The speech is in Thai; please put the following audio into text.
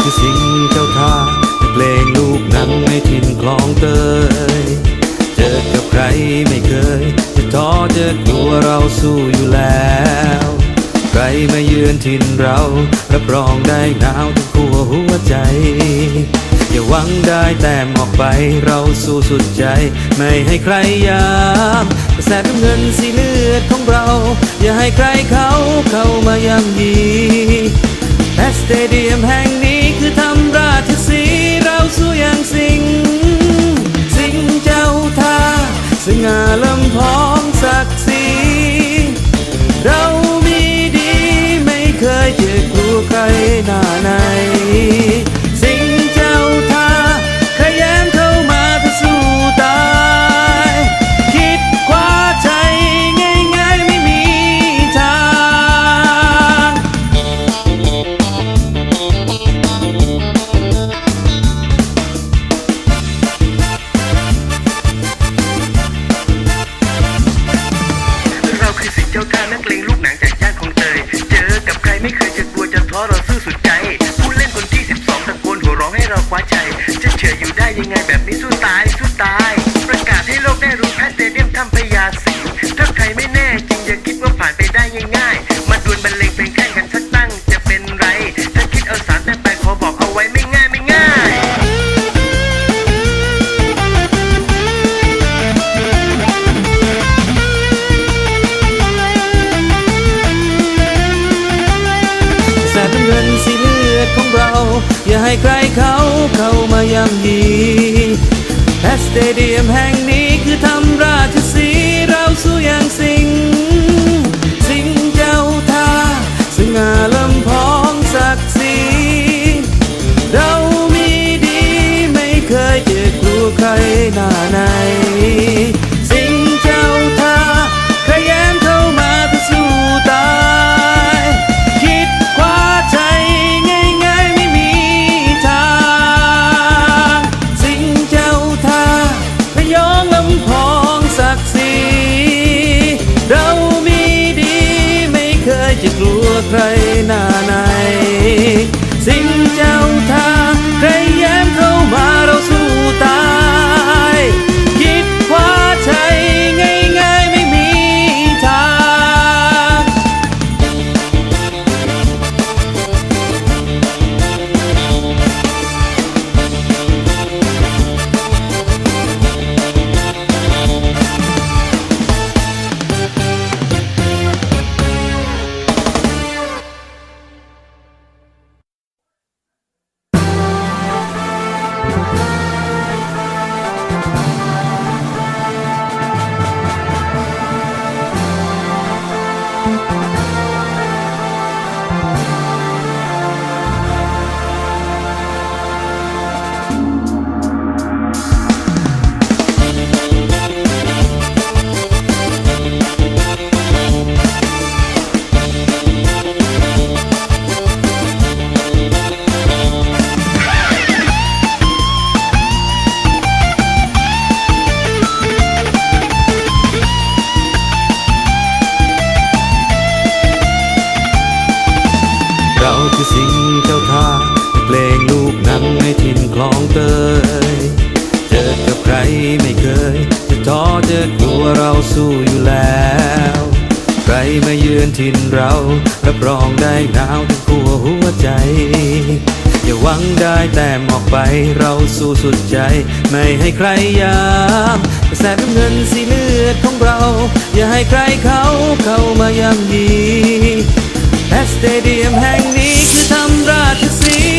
คือสิ่งเจ้าท่าเพลงลูกนังในถิ่นคลองเตย เจอกับใครไม่เคย จะท้อจะกลัวเราสู้อยู่แล้ว ใครมาเยือนถิ่นเรารับรองได้หนาวทั้งขั้วหัวใจ อย่าหวังได้แต้มออกไปเราสู้สุดใจ ไม่ให้ใครยามกระแสน้ำเงินสีเลือดของเรา อย่าให้ใครเขาเข้ามาย่ำยีแต่สเตเดียมแห่งนี้ สู้อย่างสิง สิงเจ้าท่าสง่าลำพอ องให้เราคว้าใจจะเฉยอยู่ได้ยังไงแบบนี้สู้ตายสู้ตาย ประกาศให้โลกได้รู้แพทเตเดี อย่าให้ใครเขาเข้ามาย่ำยีแพสเตเดียมแห่งนี้คือทำราชสีเราสู้อย่างสิง สิงเจ้าท่าสง่าลำพองศักดิ์ศรีเรามีดีไม่เคยเจ็บกลัวใครหน้าไหน ก คือสิ่งเจ้าท่าเพลงลูกนังในถิ่นคลองเตย เจอกับใครไม่เคย จะท้อจะกลัวเราสู้อยู่แล้ว ใครมาเยือนถิ่นเรา รับรองได้หนาวทั้งขัวหัวใจ อย่าหวังได้แต้มออกไปเราสู้สุดใจ ไม่ให้ใครยามกระแสน้ำเงินสีเลือดของเรา อย่าให้ใครเขาเข้ามาย่ำยีแต่ สเตเดียมแห่งนี้คือทำราชสี